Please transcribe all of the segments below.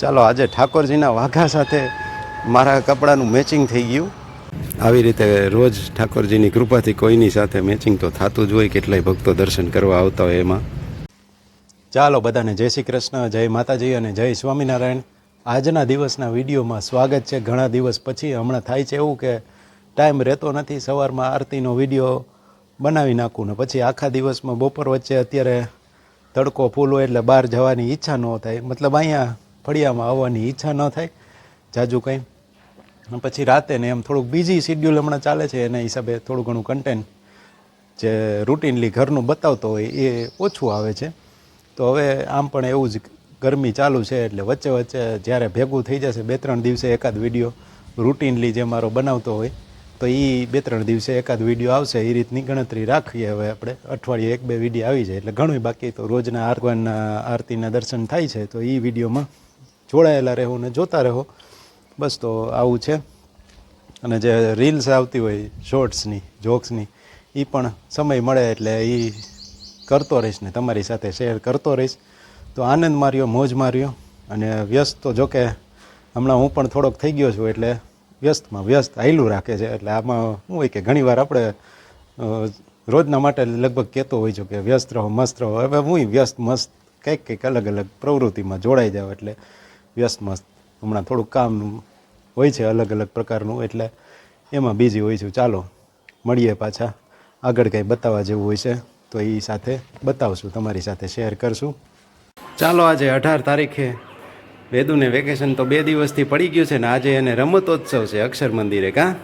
ચાલો આજે ઠાકોરજીના વાઘા સાથે મારા કપડાનું મેચિંગ થઈ ગયું. આવી રીતે રોજ ઠાકોરજીની કૃપાથી કોઈની સાથે મેચિંગ તો થતું જ હોય, કેટલાય ભક્તો દર્શન કરવા આવતા હોય એમાં. ચાલો બધાને જય શ્રી કૃષ્ણ, જય માતાજી અને જય સ્વામિનારાયણ. આજના દિવસના વિડીયોમાં સ્વાગત છે. ઘણા દિવસ પછી હમણાં થાય છે એવું કે ટાઈમ રહેતો નથી. સવારમાં આરતીનો વીડિયો બનાવી નાખું ને પછી આખા દિવસમાં બપોર વચ્ચે અત્યારે તડકો ફૂલ હોય એટલે બહાર જવાની ઈચ્છા ન થાય. મતલબ અહીંયા ફળિયામાં આવવાની ઈચ્છા ન થાય, જાજુ કંઈ. પછી રાતે ને એમ થોડુંક બીજી શિડ્યુલ હમણાં ચાલે છે, એના હિસાબે થોડું ઘણું કન્ટેન્ટ જે રૂટીનલી ઘરનું બતાવતો હોય એ ઓછું આવે છે. તો હવે આમ પણ એવું જ ગરમી ચાલુ છે, એટલે વચ્ચે વચ્ચે જ્યારે ભેગું થઈ જશે બે ત્રણ દિવસે એકાદ વીડિયો રૂટીનલી જે મારો બનાવતો હોય, તો એ બે ત્રણ દિવસે એકાદ વીડિયો આવશે એ રીતની ગણતરી રાખીએ હવે આપણે. અઠવાડિયે એક બે વીડિયો આવી જાય, એટલે ઘણું બાકી તો રોજના આરગવાનના આરતીના દર્શન થાય છે, તો એ વિડીયોમાં જોડાયેલા રહો ને જોતા રહો. બસ તો આવું છે. અને જે રીલ્સ આવતી હોય શોર્ટ્સની જોક્સની એ પણ સમય મળે એટલે એ કરતો રહીશ ને તમારી સાથે શેર કરતો રહીશ. તો આનંદ માર્યો, મોજ માર્યો અને વ્યસ્ત તો જોકે હમણાં હું પણ થોડોક થઈ ગયો છું એટલે વ્યસ્તમાં વ્યસ્ત આયલું રાખે છે. એટલે આમાં શું હોય કે ઘણીવાર આપણે રોજના માટે લગભગ કહેતો હોય છું કે વ્યસ્ત રહો, મસ્ત રહો. હવે હું વ્યસ્ત, મસ્ત, કંઈક કંઈક અલગ અલગ પ્રવૃત્તિમાં જોડાઈ જાવ એટલે વ્યસ્ત મસ્ત હમણાં થોડુંક કામ હોય છે અલગ અલગ પ્રકારનું, એટલે એમાં બીજી હોય છું. ચાલો, મળીએ પાછા. આગળ કંઈ બતાવવા જેવું હોય છે, તો એ સાથે બતાવશું, તમારી સાથે શેર કરશું. ચાલો, આજે અઢાર તારીખે વેદુને વેકેશન તો બે દિવસથી પડી ગયું છે ને આજે એને રમતોત્સવ છે, અક્ષર મંદિરે, કાં?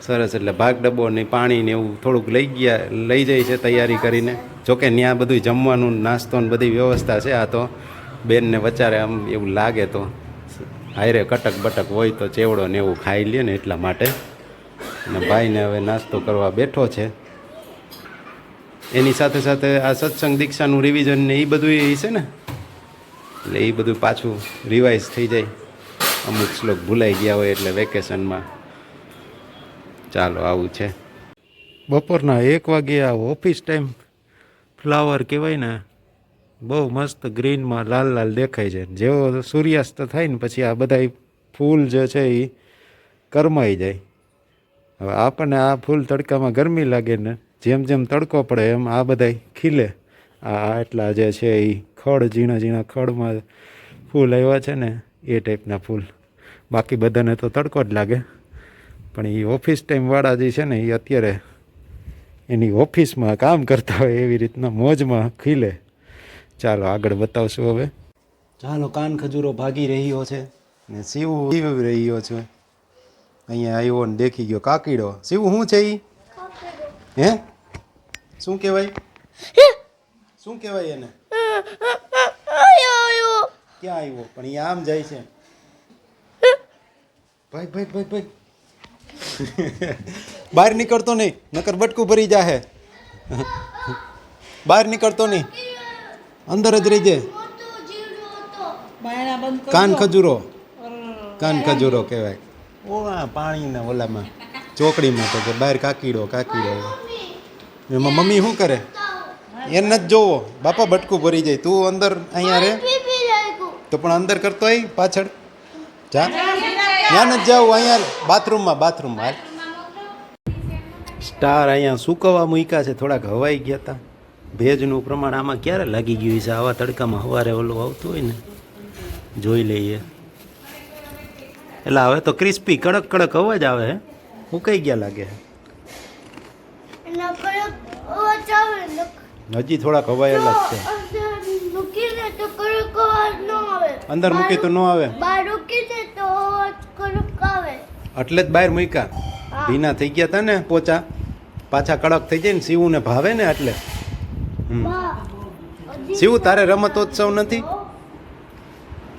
સરસ, એટલે ભાગ ડબ્બો ને પાણી ને એવું થોડુંક લઈ ગયા, લઈ જાય છે તૈયારી કરીને. જોકે ત્યાં બધું જમવાનું, નાસ્તો ને બધી વ્યવસ્થા છે, આ તો બેનને વચારે આમ એવું લાગે તો હાયરે કટક બટક હોય તો ચેવડો ને એવું ખાઈ લે ને એટલા માટે. અને ભાઈને હવે નાસ્તો કરવા બેઠો છે. એની સાથે સાથે આ સત્સંગ દીક્ષાનું રિવિઝન ને એ બધું એ છે ને? એટલે એ બધું પાછું રિવાઇઝ થઈ જાય. અમુક શ્લોક ભૂલાઈ ગયા હોય એટલે વેકેશનમાં ચાલો, આવું છે. બપોરના એક વાગે આ ઓફિસ ટાઈમ ફ્લાવર કહેવાય ને બહુ મસ્ત ગ્રીનમાં લાલ લાલ દેખાય છે. જેવો સૂર્યાસ્ત થાય ને પછી આ બધા ફૂલ જે છે એ કરમાઈ જાય. હવે આપણને આ ફૂલ તડકામાં ગરમી લાગે ને જેમ જેમ તડકો પડે એમ આ બધા ખીલે. આ એટલા જે છે એ ખડ, ઝીણા ઝીણા ખડમાં ફૂલ આવ્યા છે ને એ ટાઈપના ફૂલ. બાકી બધાને તો તડકો જ લાગે. પણ એ ઓફિસ ટાઈમવાળા જે છે ને એ અત્યારે એની ઓફિસમાં કામ કરતા હોય એવી રીતના મોજમાં ખીલે. ચાલો આગળ બતાવશું હવે. ચાલો કાન ખજૂરો ભાગી રહ્યો છે ને શિવ જીવી રહ્યો છે. અહીંયા આવ્યો ને દેખી ગયો કાકીડો. શિવ શું છે ઈ? હે? શું કહેવાય? શું કહેવાય એને? ક્યાં આવ્યો? પણ એ આમ જાય છે. ભાઈ ભાઈ ભાઈ ભાઈ. બહાર નીકળતો નહીં નકર બટકું ભરી જાહે. બહાર નીકળતો નહીં. અંદર જ રહી જાય કાન ખજૂરો. કાન ખજૂરો કહેવાય. ઓ આ પાણીના ઓલામાં. ચોકડીમાં તો કે બહાર કાકીડો કાકીડો. એમાં મમ્મી શું કરે? એને જ જોવો. બાપા બટકું ભરી જાય. તું અંદર અહીંયા રે. તો પણ અંદર કરતો હોય પાછળ. જા. ત્યાં જ જાવ અહીંયા બાથરૂમમાં બાથરૂમમાં. સ્ટાર અહીંયા સુકવવા મૂક્યા છે. થોડાક હવાઈ ગયા હતા ભેજનું પ્રમાણ આમાં ક્યારે લાગી ગયું છે? આવા તડકામાં હવારે ઓલું આવતું હોય ને જોઈ લઈએ. એટલે હવે તો ક્રિસ્પી કડક કડક અવાજ આવે હે. ઉકાઈ ગયા લાગે હજી થોડાક હવાયેલા જ છે. તો ન અંદર મૂકી તો ન આવે? તો એટલે જ બહાર મૂક્યા. ભીના થઈ ગયા હતા ને પોચા. પાછા કડક થઈ જાય ને શિવને ભાવે ને એટલે. શિવ તારે રમતોત્સવ નથી?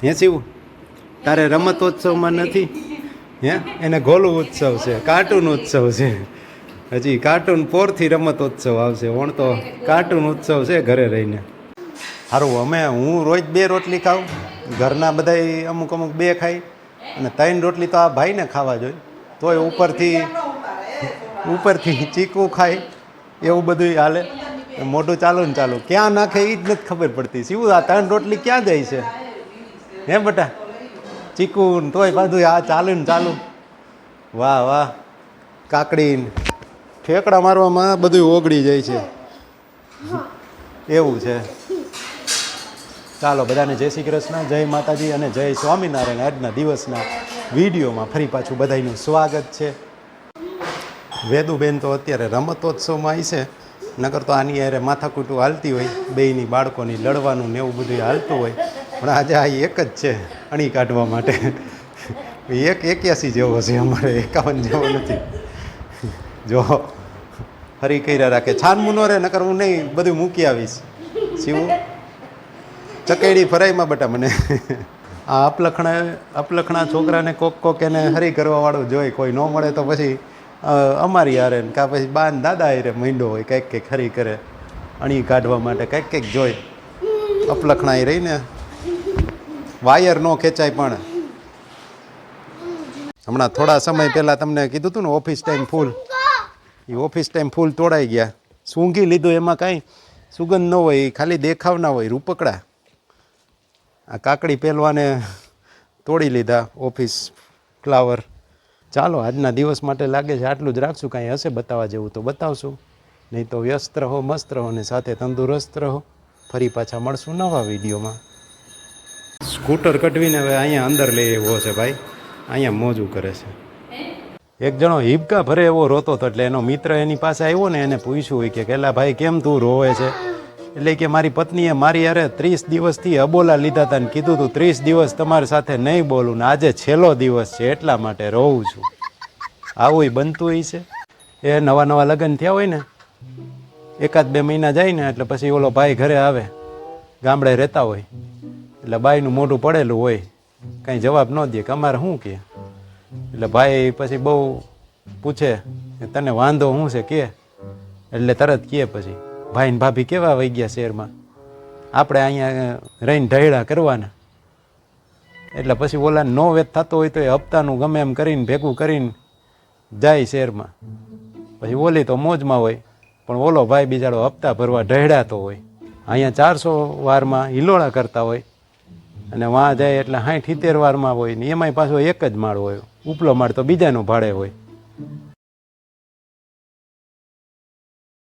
હે શિવ? તારે રમતોત્સવમાં નથી? હે? એને ગોલું ઉત્સવ છે કાર્ટૂન ઉત્સવ છે. હજી કાર્ટૂન પોરથી રમતોત્સવ આવશે. ઓણ તો કાર્ટૂન ઉત્સવ છે ઘરે રહીને. સારું અમે હું રોજ બે રોટલી ખાઉં. ઘરના બધાય અમુક અમુક બે ખાય. અને ત્રણ રોટલી તો આ ભાઈને ખાવા જોઈએ. તોય ઉપરથી ઉપરથી ચીકું ખાય. એવું બધું હાલે. મોઢું ચાલુ ને ચાલુ. ક્યાં નાખે એ જ નથી ખબર પડતી. શું આ ત્રણ રોટલી ક્યાં જાય છે? હે બટા? ચીકુ તોય બધું આ ચાલુ ને ચાલુ. વાહ વાહ. કાકડી ઠેકડા મારવામાં બધું ઓગળી જાય છે. એવું છે. ચાલો, બધાને જય શ્રી કૃષ્ણ, જય માતાજી અને જય સ્વામિનારાયણ આજના દિવસના વિડીયોમાં ફરી પાછું બધાનું સ્વાગત છે. વેદુબેન તો અત્યારે રમતોત્સવમાં આવી છે. નકર તો આની યારે માથાકૂટું હાલતી હોય, બેયની બાળકોની લડવાનું ને એવું બધું હાલતું હોય. પણ આજે આ એક જ છે અણી કાઢવા માટે. એક એક્યાસી જેવો છે અમારે, એકાવન જેવો નથી. જો ફરી કર્યા રાખે. છાન ન રહે નકર હું નહીં, બધું મૂકી આવીશ. શિવું? ચકેડી ફરાઈમાં બટા મને. આ અપલખણા અપલખણા છોકરાને કોક કોક એને હરી કરવાવાળું જોઈ, કોઈ ન મળે તો પછી અમારી હારે ને કાં પછી બાન દાદા હારે મીંડો હોય, કંઈક કંઈક ખરી કરે, અણી કાઢવા માટે કંઈક કંઈક જોઈ. અપલખણાઈ રહીને. વાયર ન ખેંચાય પણ. હમણાં થોડા સમય પહેલાં તમને કીધું હતું ને, ઓફિસ ટાઈમ ફૂલ. એ ઓફિસ ટાઈમ ફૂલ તોડાઈ ગયા. સૂંઘી લીધું એમાં કાંઈ સુગંધ ન હોય એ ખાલી દેખાવના હોય, રૂપકડા. આ કાકડી પહેલવાને તોડી લીધા, ઓફિસ ફ્લાવર. ચાલો, આજના દિવસ માટે લાગે છે આટલું જ રાખશું, કાંઈ હશે બતાવવા જેવું તો બતાવશું. નહીં તો વ્યસ્ત રહો, મસ્ત રહો અને સાથે તંદુરસ્ત રહો. ફરી પાછા મળશું નવા વિડીયોમાં. સ્કૂટર કટવીને હવે અહીંયા અંદર લઈ એવો છે ભાઈ. અહીંયા મોજું કરે છે. એક જણો હિબકા ભરે એવો રોતો હતો એટલે એનો મિત્ર એની પાસે આવ્યો ને એને પૂછ્યું હોય કે, કેલા ભાઈ, કેમ તું રોવે છે? એટલે કે મારી પત્નીએ મારી અરે ત્રીસ દિવસથી અબોલા લીધા હતા ને કીધું તું, ત્રીસ દિવસ તમારી સાથે નહીં બોલું ને આજે છેલ્લો દિવસ છે, એટલા માટે રહું છું. આવું બનતું છે. એ નવા નવા લગ્ન થયા હોય ને, એકાદ બે મહિના જાય ને, એટલે પછી ઓલો ભાઈ ઘરે આવે, ગામડે રહેતા હોય, એટલે બાઈનું મોઢું પડેલું હોય, કાંઈ જવાબ ન દે કે અમારે શું કે? એટલે ભાઈ પછી બહુ પૂછે, તને વાંધો શું છે? કે? એટલે તરત કહે પછી. ભાઈ ને ભાભી કેવા વહી ગયા શહેરમાં? આપણે અહીંયા રહીને ઢળ્યા કરવાના. એટલે પછી ઓલા નો વેત થતો હોય તો એ હપ્તાનું ગમે એમ કરીને ભેગું કરીને જાય શહેરમાં. પછી ઓલી તો મોજમાં હોય, પણ ઓલો ભાઈ બિચારો હપ્તા ભરવા ઢહેડાતો હોય. અહીંયા ચારસો વારમાં હિલોળા કરતા હોય. અને વાં જાય એટલે સાઠ સિત્તેર વારમાં હોય ને એમાંય પાછો એક જ માળ હોય. ઉપલો માળ તો બીજાનો ભાડે હોય.